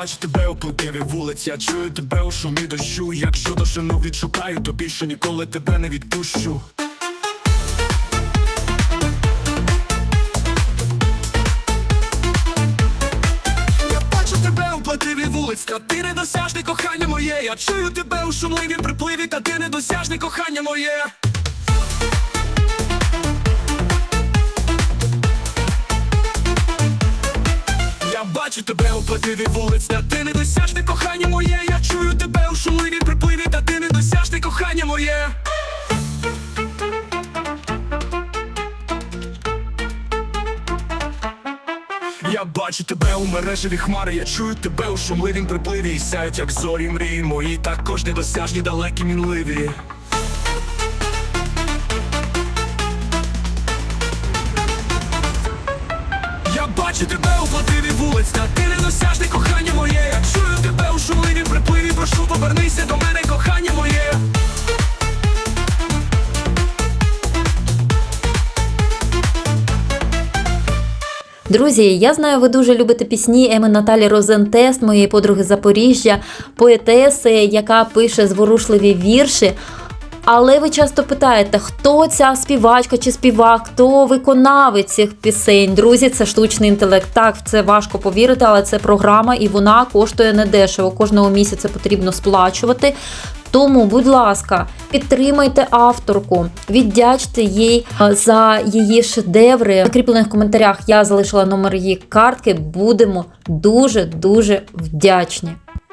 бачу тебе у подиві вулиць, я чую тебе у шумі дощу. Якщо дошину відшукаю, то більше ніколи тебе не відпущу. Я бачу тебе у плативі вулиць, та ти недосяжне кохання моє. Я чую тебе у шумливій припливі, та ти недосяжне кохання моє. Бачу тебе у плативі вулиць, та ти недосяжне кохання моє. Я чую тебе у шумливій припливі, та ти недосяжне кохання моє. Я бачу тебе у мережеві хмари, я чую тебе у шумливім припливі І сяють, як зорі мрії мої, також недосяжні, далекі, мінливі. Я бачу тебе Друзі, я знаю, ви дуже любите пісні Еми Наталі Розентест, моєї подруги Запоріжжя, поетеси, яка пише зворушливі вірші. Але ви часто питаєте, хто ця співачка чи співак, хто виконавець цих пісень. Друзі, це штучний інтелект. Так, в це важко повірити, але це програма і вона коштує недешево. Кожного місяця потрібно сплачувати. Тому, будь ласка, підтримайте авторку, віддячте їй е, за її шедеври. В закріплених коментарях я залишила номер її картки. Будемо дуже дуже вдячні.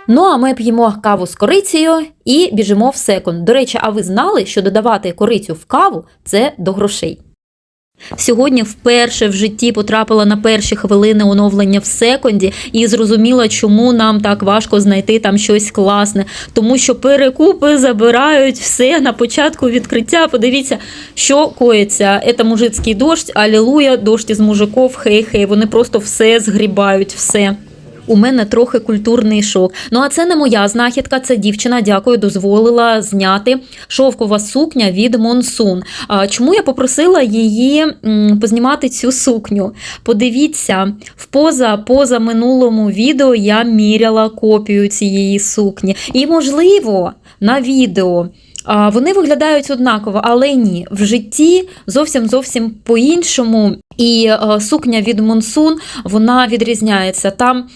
Ну а ми п'ємо каву з корицею і біжимо в секунд. До речі, а ви знали, що додавати корицю в каву це до грошей? Сьогодні вперше в житті потрапила на перші хвилини оновлення в секунді і зрозуміла, чому нам так важко знайти там щось класне. Тому що перекупи забирають все на початку відкриття. Подивіться, що коїться. Це мужицький дощ, алілуя, дощ із мужиков, хей-хей. Вони просто все згрібають, все. У мене трохи культурний шок. Ну а це не моя знахідка, це дівчина, дякую, дозволила зняти шовкова сукня від Монсун. Чому я попросила її познімати цю сукню? Подивіться, в поза поза минулому відео я міряла копію цієї сукні. І, можливо, на відео. Вони виглядають однаково, але ні. В житті зовсім зовсім по-іншому. І е, сукня від Монсун вона відрізняється. Там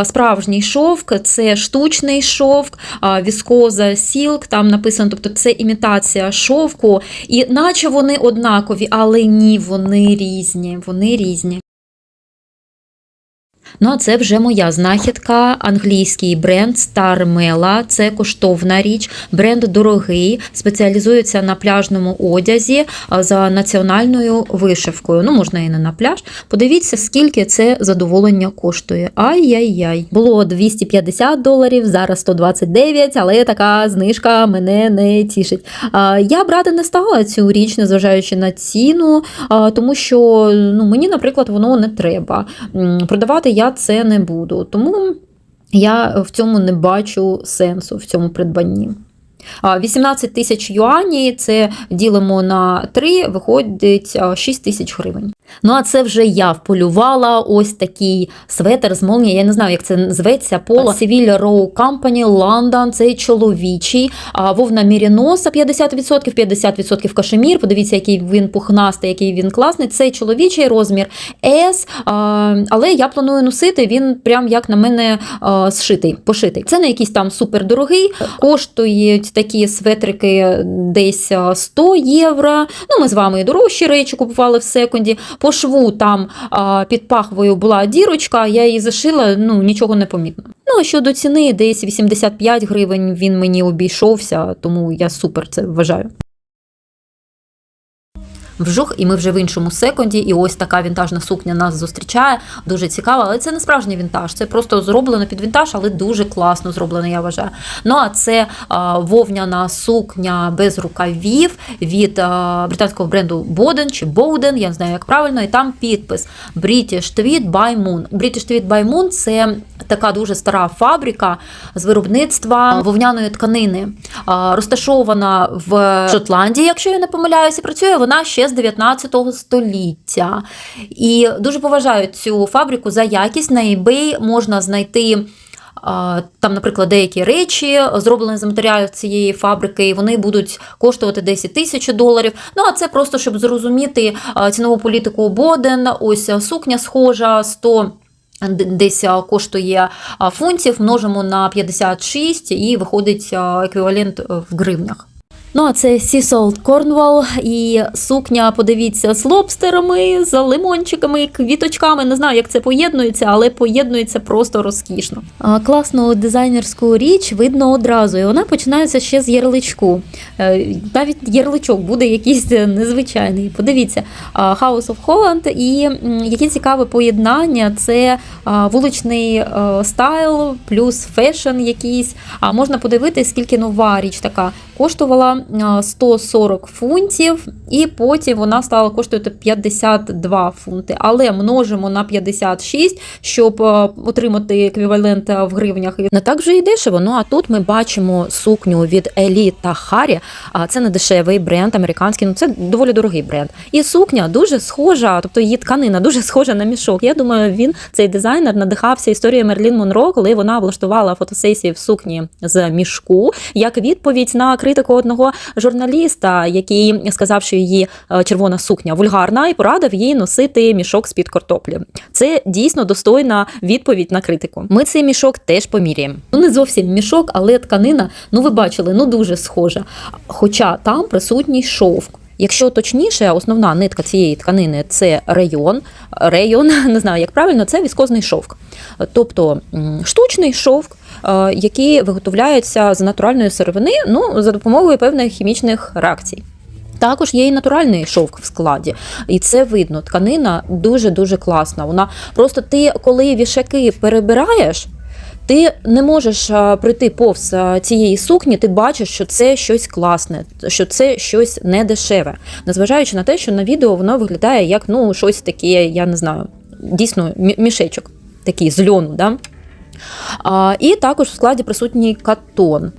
е, справжній шовк, це штучний шовк, віскоза сілк, там написано, тобто це імітація шовку, і наче вони однакові, але ні, вони різні. Вони різні. Ну, а це вже моя знахідка, англійський бренд Star Mela. Це коштовна річ, бренд дорогий, спеціалізується на пляжному одязі за національною вишивкою. Ну, можна і не на пляж. Подивіться, скільки це задоволення коштує. Ай-яй-яй. Було 250 доларів, зараз 129, але така знижка мене не тішить. Я брати не стала цю річ, незважаючи на ціну, тому що ну, мені, наприклад, воно не треба. Продавати я це не буду. Тому я в цьому не бачу сенсу в цьому придбанні. А, 18 тисяч юанів, це ділимо на 3, виходить 6 тисяч гривень. Ну, а це вже я вполювала ось такий светер з молнією. Я не знаю, як це зветься. Пола Sevilla Row Company, London, цей чоловічий. Вовна Міріноса 50%, 50% кашемір. Подивіться, який він пухнастий, який він класний. Це чоловічий розмір S, але я планую носити, він прям як на мене зшитий, пошитий. Це не якийсь там супердорогий. Коштують такі светрики десь 100 євро. Ну, ми з вами і дорожчі речі купували в секунді. По шву там під пахвою була дірочка, я її зашила, ну нічого не помітно. Ну, щодо ціни, десь 85 гривень він мені обійшовся, тому я супер це вважаю. Вжух, і ми вже в іншому секунді, і ось така вінтажна сукня нас зустрічає. Дуже цікаво, але це не справжній вінтаж. Це просто зроблено під вінтаж, але дуже класно зроблено, я вважаю. Ну а це а, вовняна сукня без рукавів від а, британського бренду Boden чи Bowden, я не знаю, як правильно, і там підпис British Tweed by Moon. British Tweed by Moon – це така дуже стара фабрика з виробництва вовняної тканини, а, розташована в Шотландії, якщо я не помиляюся, працює вона ще з 19 століття. І дуже поважаю цю фабрику за якість. На eBay можна знайти там, наприклад, деякі речі зроблені з матеріалів цієї фабрики, і вони будуть коштувати 10 тисяч доларів. Ну а це просто щоб зрозуміти цінову політику Боден. Ось сукня схожа 100 Десь коштує фунтів, множимо на 56 і виходить еквівалент е, в гривнях. Ну, а це Salt Cornwall і сукня, подивіться, з лобстерами, з лимончиками, квіточками. Не знаю, як це поєднується, але поєднується просто розкішно. Класну дизайнерську річ видно одразу, і вона починається ще з ярличку. Е, Навіть ярличок буде якийсь незвичайний. Подивіться, House of Holland і яке цікаве поєднання це вуличний е, стайл плюс фешн якийсь. А можна подивитись, скільки нова річ така коштувала 140 фунтів, і потім вона стала коштувати 52 фунти. Але множимо на 56, щоб отримати еквівалент в гривнях. Не так вже і дешево. Ну а тут ми бачимо сукню від Елі та Харі. А це не дешевий бренд, американський. Ну це доволі дорогий бренд. І сукня дуже схожа, тобто її тканина дуже схожа на мішок. Я думаю, він цей дизайнер надихався історією Мерлін Монро, коли вона влаштувала фотосесії в сукні з мішку, як відповідь на критику одного журналіста, який сказав, що її е, червона сукня вульгарна, і порадив їй носити мішок з під картоплі. Це дійсно достойна відповідь на критику. Ми цей мішок теж поміряємо. Ну не зовсім мішок, але тканина, ну ви бачили, ну дуже схожа. Хоча там присутній шовк. Якщо точніше, основна нитка цієї тканини це рейон. Рейон, не знаю, як правильно, це віскозний шовк. Тобто штучний шовк, е, який виготовляється з натуральної сировини, ну, за допомогою певних хімічних реакцій. Також є і натуральний шовк в складі, і це видно. Тканина дуже дуже класна. Вона просто ти, коли вішаки перебираєш. Ти не можеш а, пройти повз а, цієї сукні, ти бачиш, що це щось класне, що це щось недешеве. Незважаючи на те, що на відео воно виглядає як ну, щось таке, я не знаю, дійсно мішечок такий з льону. Да? І також в складі присутній катон.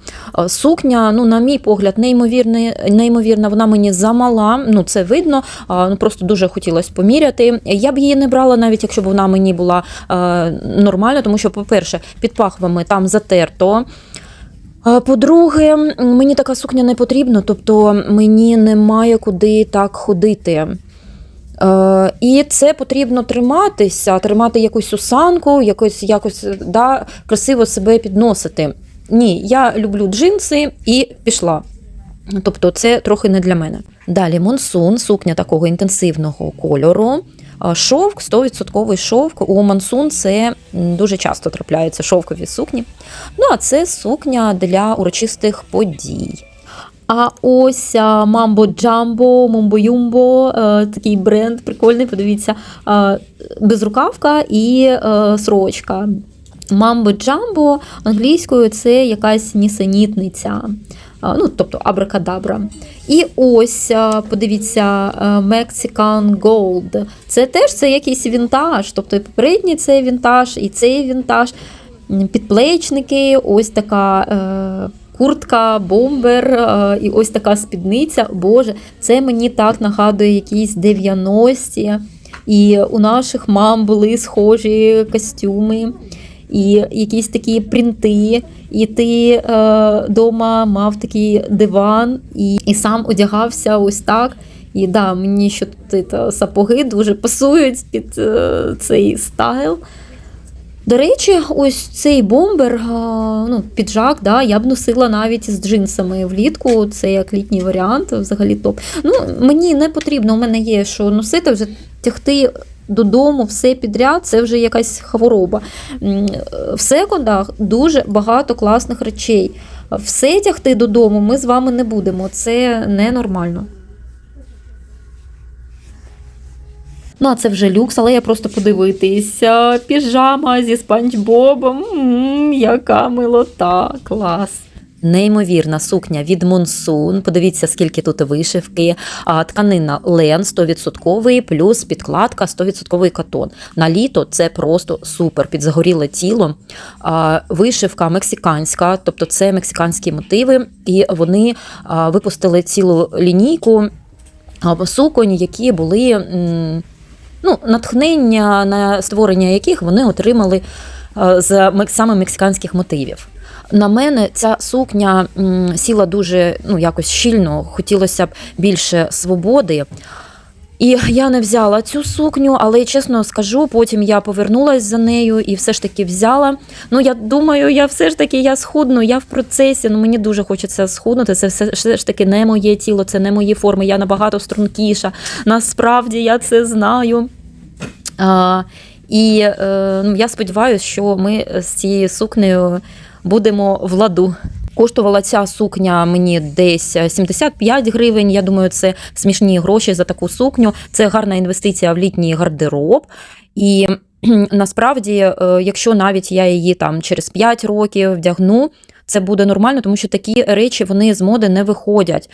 Сукня, ну, на мій погляд, неймовірна, неймовірна, вона мені замала. Ну, це видно. Ну, просто дуже хотілося поміряти. Я б її не брала, навіть якщо б вона мені була нормальна, тому що, по-перше, під пахвами там затерто. По-друге, мені така сукня не потрібна, тобто мені немає куди так ходити. Е, і це потрібно триматися, тримати якусь усанку, якось, якось да, красиво себе підносити. Ні, я люблю джинси і пішла. Тобто це трохи не для мене. Далі монсун, сукня такого інтенсивного кольору. Шовк, 100% шовк. У монсун це дуже часто трапляються шовкові сукні. Ну, а це сукня для урочистих подій. А ось Jumbo, Mumbo Jumbo, е, такий бренд прикольний, подивіться, е, безрукавка і е, сорочка. Мамбо Джамбо англійською це якась нісенітниця, а, ну, тобто абракадабра. І ось, подивіться, е, Mexican Gold. Це теж це якийсь вінтаж, тобто і попередній це вінтаж, і цей вінтаж. Підплечники, ось така. Е, Куртка, бомбер е, і ось така спідниця. Боже, це мені так нагадує якісь 90-ті. І у наших мам були схожі костюми, і якісь такі принти. І ти е, дома мав такий диван і, і сам одягався ось так. І да, мені що тут е, сапоги дуже пасують під е, цей стайл. До речі, ось цей бомбер, ну, піджак, да, я б носила навіть з джинсами влітку. Це як літній варіант, взагалі топ. Ну, мені не потрібно, у мене є що носити, вже тягти додому все підряд, це вже якась хвороба. В секондах дуже багато класних речей. Все тягти додому ми з вами не будемо. Це ненормально. Ну, а це вже люкс, але я просто подивитися. Піжама зі спанч Бобом. Яка милота, клас. Неймовірна сукня від Монсун. Подивіться, скільки тут вишивки. А, тканина Лен 100% плюс підкладка 100% катон. На літо це просто супер. Підзагоріле тіло. А, вишивка мексиканська, тобто це мексиканські мотиви, і вони випустили цілу лінійку суконь, які були. Ну, натхнення на створення яких вони отримали е, з саме мексиканських мотивів. На мене ця сукня сіла дуже ну, якось щільно, хотілося б більше свободи. І я не взяла цю сукню, але чесно скажу, потім я повернулась за нею і все ж таки взяла. Ну я думаю, я все ж таки я схудну, я в процесі. Ну мені дуже хочеться схуднути. Це все ж таки не моє тіло, це не мої форми. Я набагато стрункіша. Насправді я це знаю. І е, ну, я сподіваюся, що ми з цією сукнею будемо в ладу. Коштувала ця сукня мені десь 75 гривень. Я думаю, це смішні гроші за таку сукню. Це гарна інвестиція в літній гардероб. І насправді, е, якщо навіть я її там через 5 років вдягну. Це буде нормально, тому що такі речі вони з моди не виходять.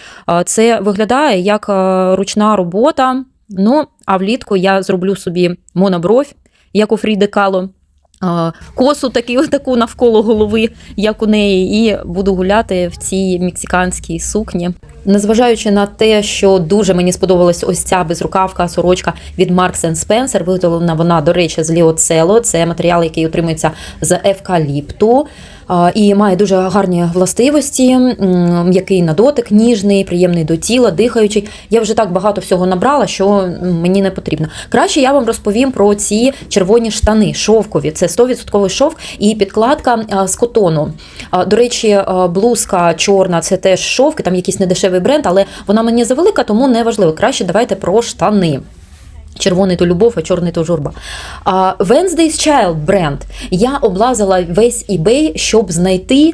Це виглядає як е, ручна робота. Ну, а влітку я зроблю собі монобровь, як у Фріди Кало. Косу таку, таку навколо голови, як у неї, і буду гуляти в цій мексиканській сукні. Незважаючи на те, що дуже мені сподобалась ось ця безрукавка сорочка від Marks Spencer, виготовлена вона, до речі, з ліоцело. Це матеріал, який отримується з евкаліпту. І має дуже гарні властивості, м'який на дотик, ніжний, приємний до тіла, дихаючий. Я вже так багато всього набрала, що мені не потрібно. Краще я вам розповім про ці червоні штани, шовкові. Це 100% шовк і підкладка з котону. До речі, блузка чорна це теж шовк, там якийсь недешевий бренд, але вона мені завелика, тому не важливо. Краще давайте про штани. Червоний то любов, а чорний то журба. А, Wednesday's Child бренд. Я облазила весь eBay, щоб знайти.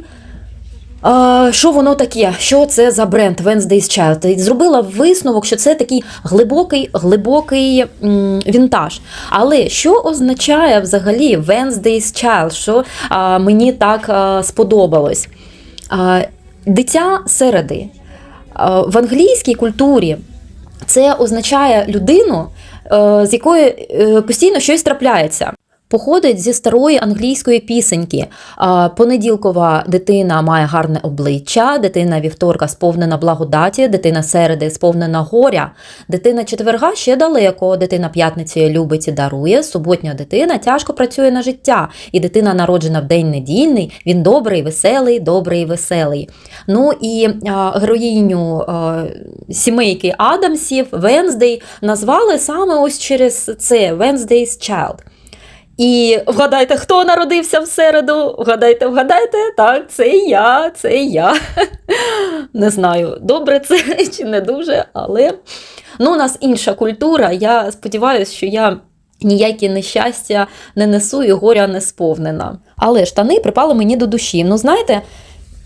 А, що воно таке? Що це за бренд Wednesday's Child? І зробила висновок, що це такий глибокий, глибокий м, вінтаж. Але що означає взагалі Wednesday's Child? Що а, мені так а, сподобалось? А, дитя середи. А, в англійській культурі це означає людину, з якої е, постійно щось трапляється. Походить зі старої англійської пісеньки. Понеділкова дитина має гарне обличчя, дитина вівторка сповнена благодаті, дитина середи сповнена горя, дитина четверга ще далеко, дитина п'ятниці любить і дарує, суботня дитина тяжко працює на життя, і дитина народжена в день недільний, він добрий, веселий, добрий, веселий. Ну і героїню сімейки Адамсів Венздей назвали саме ось через це Wednesday's Child. І вгадайте, хто народився в середу? Вгадайте, вгадайте, так, це я, це я. Не знаю, добре це чи не дуже, але ну, у нас інша культура. Я сподіваюся, що я ніякі нещастя не несу і горя не сповнена. Але штани припали мені до душі. Ну, знаєте,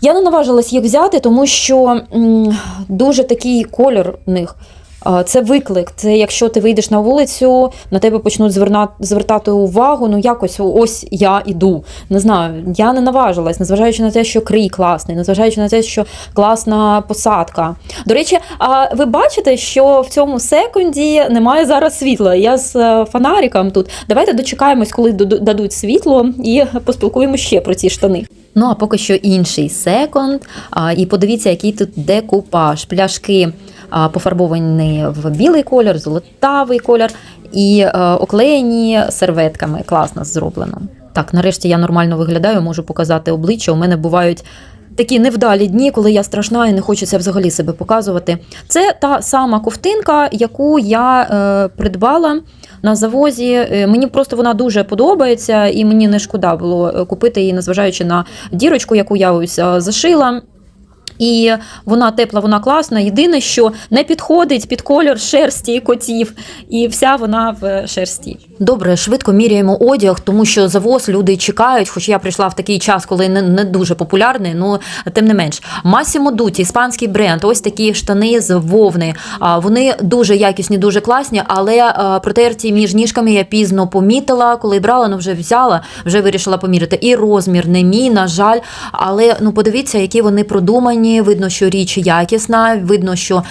я не наважилась їх взяти, тому що м, дуже такий кольор в них. А, Це виклик. Це якщо ти вийдеш на вулицю, на тебе почнуть зверна- звертати увагу. Ну якось ось я іду. Не знаю, я не наважилась, незважаючи на те, що крій класний, незважаючи на те, що класна посадка. До речі, а ви бачите, що в цьому секунді немає зараз світла. Я з е, фонариком тут. Давайте дочекаємось, коли даду- дадуть світло, і поспілкуємося ще про ці штани. Ну а поки що інший секонд. А, і подивіться, який тут декупаж. Пляшки пофарбовані в білий колір, золотавий колір і е, оклеєні серветками. Класно зроблено. Так, нарешті я нормально виглядаю, можу показати обличчя. У мене бувають. Такі невдалі дні, коли я страшна і не хочеться взагалі себе показувати. Це та сама ковтинка, яку я е, придбала на завозі. Е, Мені просто вона дуже подобається, і мені не шкода було е, купити її, незважаючи на дірочку, яку я ось зашила. І вона тепла, вона класна. Єдине, що не підходить під колір шерсті котів, і вся вона в шерсті. Добре, швидко міряємо одяг, тому що завоз люди чекають, хоч я прийшла в такий час, коли не, не дуже популярний, ну тим не менш. Massimo Dutti, іспанський бренд, ось такі штани з вовни. А, Вони дуже якісні, дуже класні, але протерті між ніжками я пізно помітила, коли брала, ну вже взяла, вже вирішила поміряти. І розмір не мій, на жаль. Але ну подивіться, які вони продумані. Видно, що річ якісна, видно, що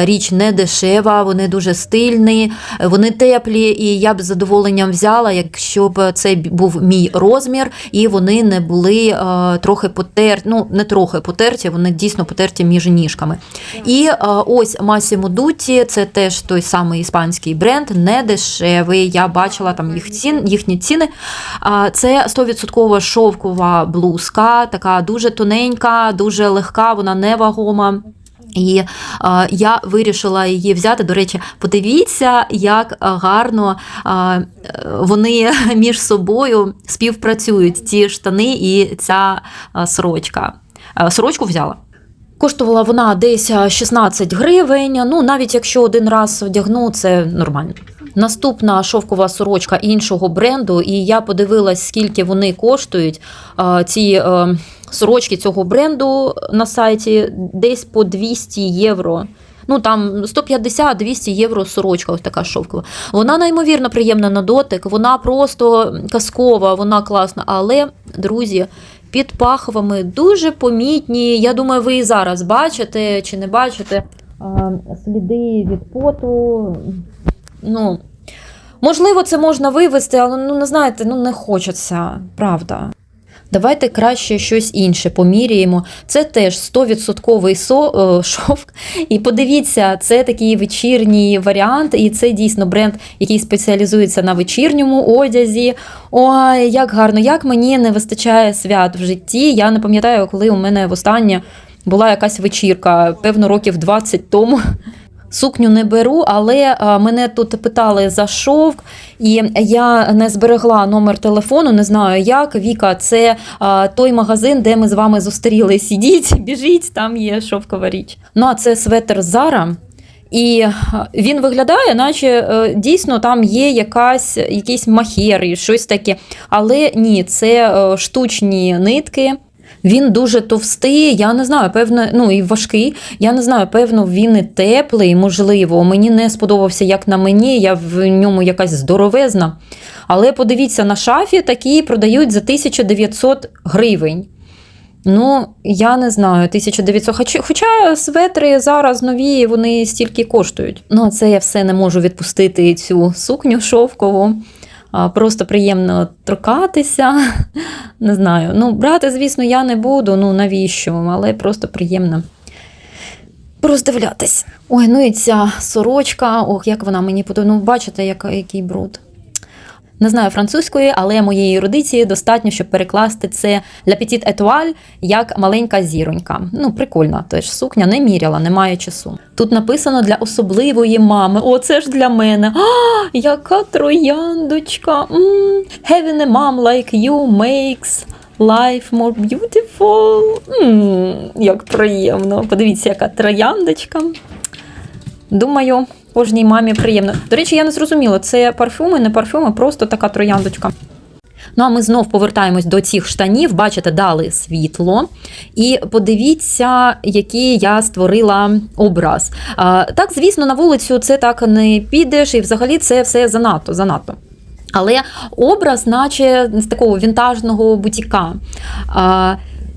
річ не дешева, вони дуже стильні, вони теплі, і я б з задоволенням взяла, якщо б це був мій розмір, і вони не були е, трохи потерті, ну не трохи потерті, вони дійсно потерті між ніжками. І е, ось Massimo Dutti, це теж той самий іспанський бренд, не дешевий. Я бачила там їх цін, їхні ціни. Це 100% шовкова блузка, така дуже тоненька, дуже легка, вона невагома. І е, я вирішила її взяти. До речі, подивіться, як е, гарно е, е, вони між собою співпрацюють ці штани і ця сорочка. Сорочку взяла. Коштувала вона десь е, 16 гривень. Ну, навіть якщо один раз вдягну, це нормально. Наступна шовкова сорочка іншого бренду, і я подивилась, скільки вони коштують. Ці сорочки цього бренду на сайті десь по 200 євро. Ну там 150-200 євро сорочка, ось така шовкова. Вона неймовірно приємна на дотик, вона просто казкова, вона класна. Але, друзі, під пахвами дуже помітні. Я думаю, ви і зараз бачите чи не бачите сліди від поту. Ну, можливо, це можна вивести, але ну не знаєте, ну не хочеться, правда. Давайте краще щось інше поміряємо. Це теж 100% со, е, шовк. І подивіться, це такий вечірній варіант, і це дійсно бренд, який спеціалізується на вечірньому одязі. Ой, як гарно, як мені не вистачає свят в житті. Я не пам'ятаю, коли у мене востаннє була якась вечірка, певно, років 20 тому. Сукню не беру, але мене тут питали за шовк, і я не зберегла номер телефону, не знаю як. Віка, це а, той магазин, де ми з вами зустрілись. Ідіть, біжіть, там є шовкова річ. Ну а це светр Зара. І він виглядає, наче е, дійсно там є якась, махер і щось таке. Але ні, це е, штучні нитки. Він дуже товстий, я не знаю, певно, ну і важкий. Я не знаю, певно, він і теплий, можливо. Мені не сподобався, як на мені, я в ньому якась здоровезна. Але подивіться, на шафі такі продають за 1900 гривень. Ну, я не знаю, 1900. Хоча, светри зараз нові, вони стільки коштують. Ну, це я все не можу відпустити цю сукню шовкову. Просто приємно торкатися. Не знаю. Ну, брати, звісно, я не буду, ну навіщо, але просто приємно роздивлятись. Ой, ну і ця сорочка, ох, як вона мені подобається. Ну, бачите, який бруд. Не знаю французької, але моєї ерудиції достатньо, щоб перекласти це «La petite étoile» як маленька зіронька. Ну, прикольна теж сукня, не міряла, немає часу. Тут написано для особливої мами. О, це ж для мене. А, яка трояндочка. М, Having a mom like you makes life more beautiful. М, як приємно. Подивіться, яка трояндочка. Думаю, кожній мамі приємно. До речі, я не зрозуміла, це парфюми, не парфюми, просто така трояндочка. Ну, а ми знов повертаємось до цих штанів. Бачите, дали світло. І подивіться, який я створила образ. Так, звісно, на вулицю це так не підеш, і взагалі це все занадто. занадто. Але образ, наче з такого вінтажного бутіка.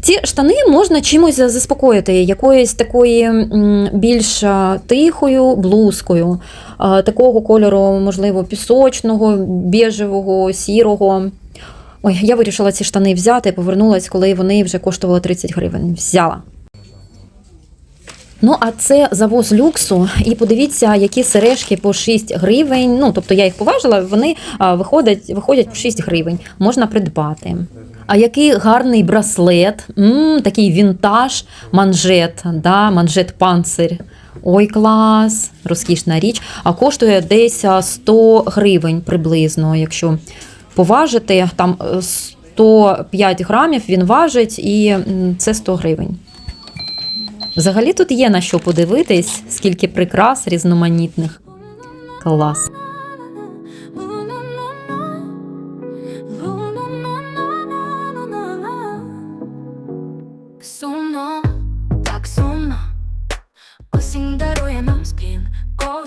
Ці штани можна чимось заспокоїти, якоюсь такої м, більш тихою блузкою, такого кольору, можливо, пісочного, біжевого, сірого. Ой, я вирішила ці штани взяти, повернулась, коли вони вже коштували 30 гривень. Взяла. Ну, а це завоз люксу. І подивіться, які сережки по 6 гривень. Ну, тобто я їх поважила, вони виходять, виходять по 6 гривень. Можна придбати. А який гарний браслет, м такий вінтаж, манжет, да, манжет панцир. Ой, клас, розкішна річ. А коштує десь 100 гривень приблизно, якщо поважити, там е, 105 грамів він важить, і це 100 гривень. Взагалі тут є на що подивитись, скільки прикрас різноманітних. Клас.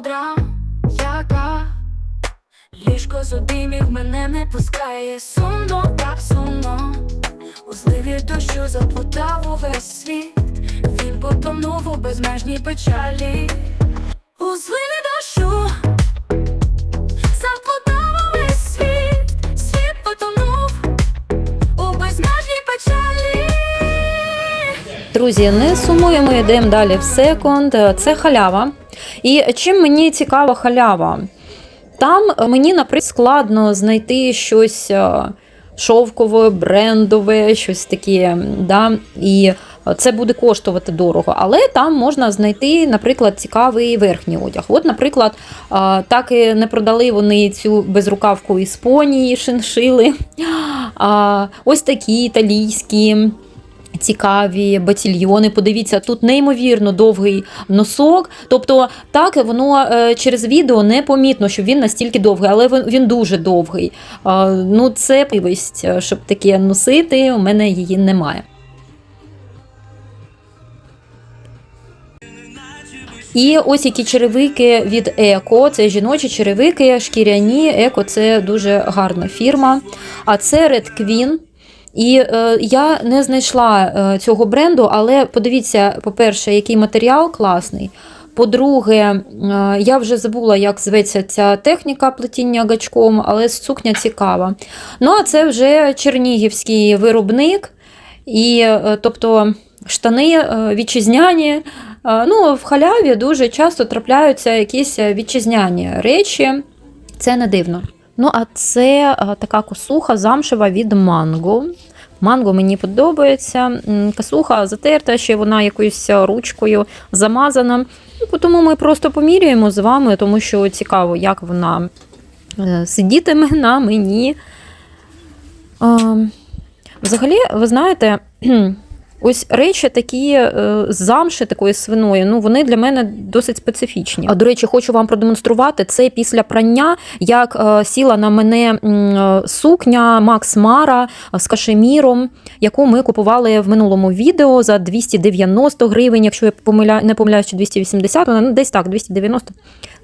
ковдра яка ліжко з мене не пускає. Сумно, так сумно, у зливі дощу заплутав увесь світ. Він потонув у безмежній печалі. У зливі дощу заплутав увесь світ, світ потонув у безмежній печалі. Друзі, не сумуємо, йдемо далі в секунд. Це халява. І чим мені цікава халява? Там е, мені, наприклад, складно знайти щось е, шовкове, брендове, щось таке. Да? І це буде коштувати дорого. Але там можна знайти, наприклад, цікавий верхній одяг. От, наприклад, е, так і не продали вони цю безрукавку Іспонії, шиншили. Ось такі італійські. Цікаві батільйони. Подивіться, тут неймовірно довгий носок. Тобто, так воно е, через відео не помітно, що він настільки довгий, але він, дуже довгий. Е, ну, це пивість, щоб таке носити. У мене її немає. І ось які черевики від Еко. Це жіночі черевики, шкіряні. Еко це дуже гарна фірма. А це Red Queen. І е, я не знайшла е, цього бренду, але подивіться, по-перше, який матеріал класний. По-друге, е, я вже забула, як зветься ця техніка плетіння гачком, але сукня цікава. Ну, а це вже чернігівський виробник, і е, тобто штани е, вітчизняні. Е, Ну, в халяві дуже часто трапляються якісь вітчизняні речі. Це не дивно. Ну, а це е, така косуха замшева від манго. Манго мені подобається. Косуха затерта, ще вона якоюсь ручкою замазана. Ну, Тому ми просто поміряємо з вами, тому що цікаво, як вона е, сидітиме на мені. Взагалі, ви знаєте, Ось речі такі е, з замши такої свиної, ну вони для мене досить специфічні. А до речі, хочу вам продемонструвати це після прання, як е, сіла на мене е, сукня Макс Мара з кашеміром, яку ми купували в минулому відео за 290 гривень, якщо я помиля... не помиляюсь, чи 280, вона ну, десь так, 290.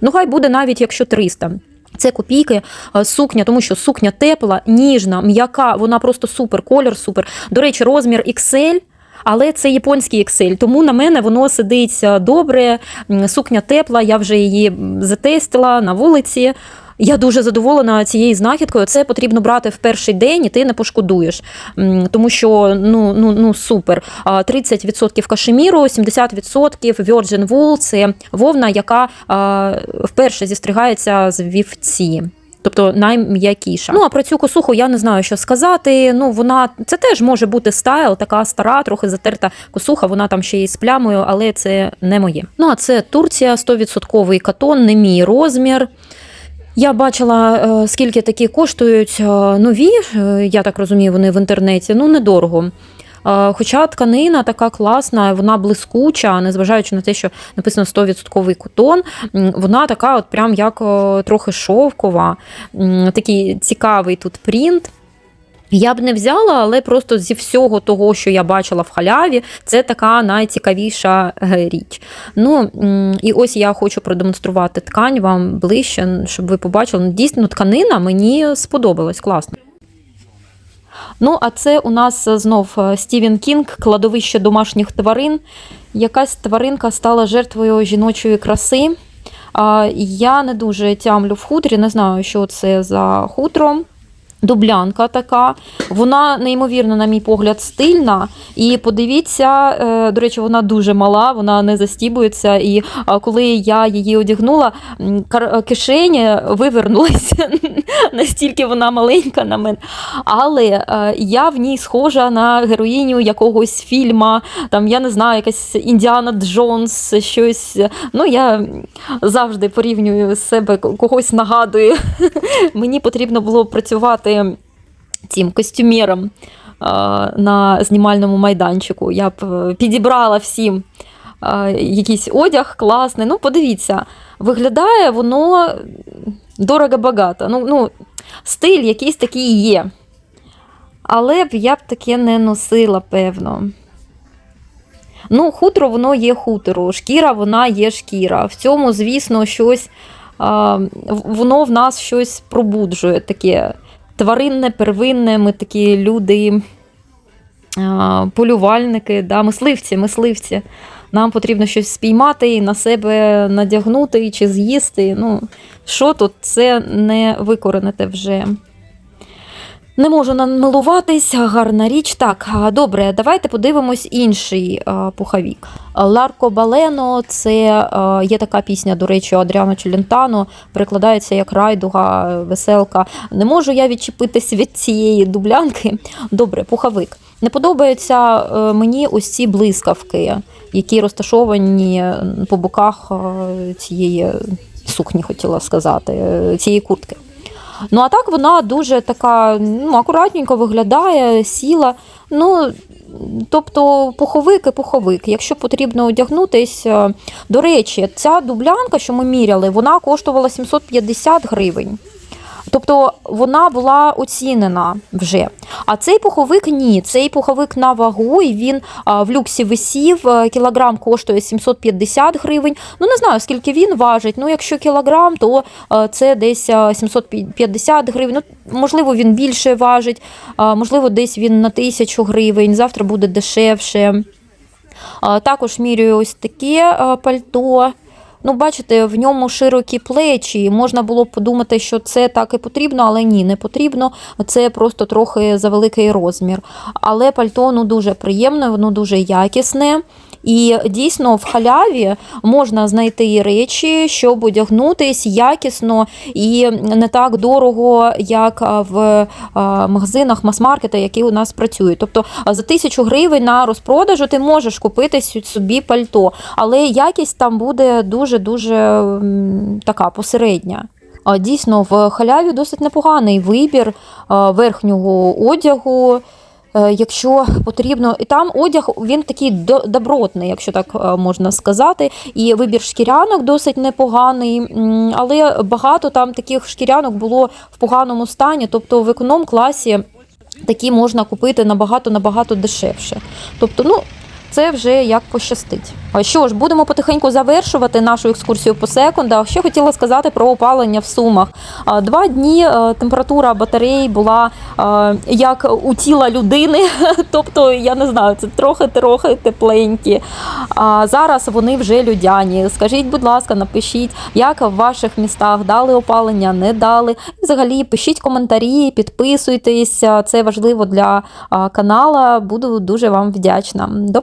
Ну, хай буде навіть якщо 300. Це копійки, е, сукня, тому що сукня тепла, ніжна, м'яка, вона просто супер, колір супер. До речі, розмір XL. Але це японський Excel, тому на мене воно сидить добре. Сукня тепла, я вже її затестила на вулиці. Я дуже задоволена цією знахідкою. Це потрібно брати в перший день, і ти не пошкодуєш. Тому що ну, ну, ну супер. 30% кашеміру, 70% Virgin Wool – це вовна, яка вперше зістригається з вівці. Тобто найм'якіша. Ну а про цю косуху я не знаю, що сказати. Ну вона це теж може бути стайл, така стара, трохи затерта косуха. Вона там ще й з плямою, але це не моє. Ну а це Турція, 100% катон, не мій розмір. Я бачила, е, скільки такі коштують е, нові. е, Я так розумію, вони в інтернеті. Ну недорого. Е, Хоча тканина така класна, вона блискуча, незважаючи на те, що написано 100% котон, м, вона така, от прям як е, трохи шовкова, такий цікавий тут принт. Я б не взяла, але просто зі всього того, що я бачила в халяві, це така найцікавіша е, річ. Ну і ось я хочу продемонструвати ткань вам ближче, щоб ви побачили. Ну, Дійсно, тканина мені сподобалась класно. Ну, а це у нас е, знов е, Стівен Кінг, кладовище домашніх тварин. Якась тваринка стала жертвою жіночої краси. Я не дуже тямлю в хутрі, не знаю, що це за хутро. Дублянка така, вона неймовірно, на мій погляд, стильна. І подивіться, е, до речі, вона дуже мала, вона не застібується. І коли я її одягнула, кишені вивернулися, настільки вона маленька на мене. Але е, я в ній схожа на героїню якогось фільма, там, я не знаю, якась Індіана Джонс, щось. Ну, я завжди порівнюю себе, когось нагадую. Мені потрібно було працювати цим костюмером на знімальному майданчику. Я б е, підібрала всім якийсь одяг класний. Ну, подивіться, виглядає воно дорого-багато. Ну, ну, стиль якийсь такий є. Але б я б таке не носила, певно. Ну, хутро воно є хуторо, шкіра вона є шкіра. В цьому, звісно, щось воно в нас щось пробуджує таке тваринне, первинне, ми такі люди, полювальники, да, мисливці, мисливці. Нам потрібно щось спіймати і на себе надягнути чи з'їсти. Ну, що тут це не викорените вже. Не можу намилуватись, гарна річ. Так, добре, давайте подивимось інший а, пуховік. Ларко Балено це а, є така пісня, до речі, Адріано Челентано, перекладається як райдуга, веселка. Не можу я відчепитись від цієї дублянки. Добре, пуховик. Не подобаються е, мені ось ці блискавки, які розташовані по боках е, цієї сукні, хотіла сказати, е, цієї куртки. Ну, а так вона дуже така ну, акуратненько виглядає, сіла. Ну, тобто пуховик і пуховик. Якщо потрібно одягнутись. е, До речі, ця дублянка, що ми міряли, вона коштувала 750 гривень. Тобто вона була оцінена вже. А цей пуховик ні. Цей пуховик на вагу, і він в люксі висів. е, Кілограм коштує 750 гривень. Ну не знаю, скільки він важить. Ну, якщо кілограм, то е, це десь е, 750 гривень. Ну, можливо, він більше важить, можливо, десь він на тисячу гривень. Завтра буде дешевше. Також міряю ось таке е, пальто. Ну, бачите, в ньому широкі плечі. Можна було б подумати, що це так і потрібно, але ні, не потрібно. Це просто трохи за великий розмір. Але пальто ну, дуже приємне, воно дуже якісне. І дійсно в халяві можна знайти речі, щоб одягнутись якісно і не так дорого, як в магазинах мас-маркета, які у нас працюють. Тобто за тисячу гривень на розпродажу ти можеш купити собі пальто, але якість там буде дуже дуже така посередня. Дійсно, в халяві досить непоганий вибір верхнього одягу. Е, Якщо потрібно, і там одяг він такий добротний, якщо так е, можна сказати. І вибір шкірянок досить непоганий, але багато там таких шкірянок було в поганому стані. Тобто в економ-класі такі можна купити набагато набагато дешевше. Тобто, ну. Це вже як пощастить. Що ж, будемо потихеньку завершувати нашу екскурсію по секундах. Ще хотіла сказати про опалення в сумах. Два дні е, температура батарей була е, як у тіла людини, тобто я не знаю, це трохи-трохи тепленькі. А зараз вони вже людяні. Скажіть, будь ласка, напишіть, як в ваших містах дали опалення, не дали. Взагалі пишіть коментарі, підписуйтесь. Це важливо для канала. Буду дуже вам вдячна. До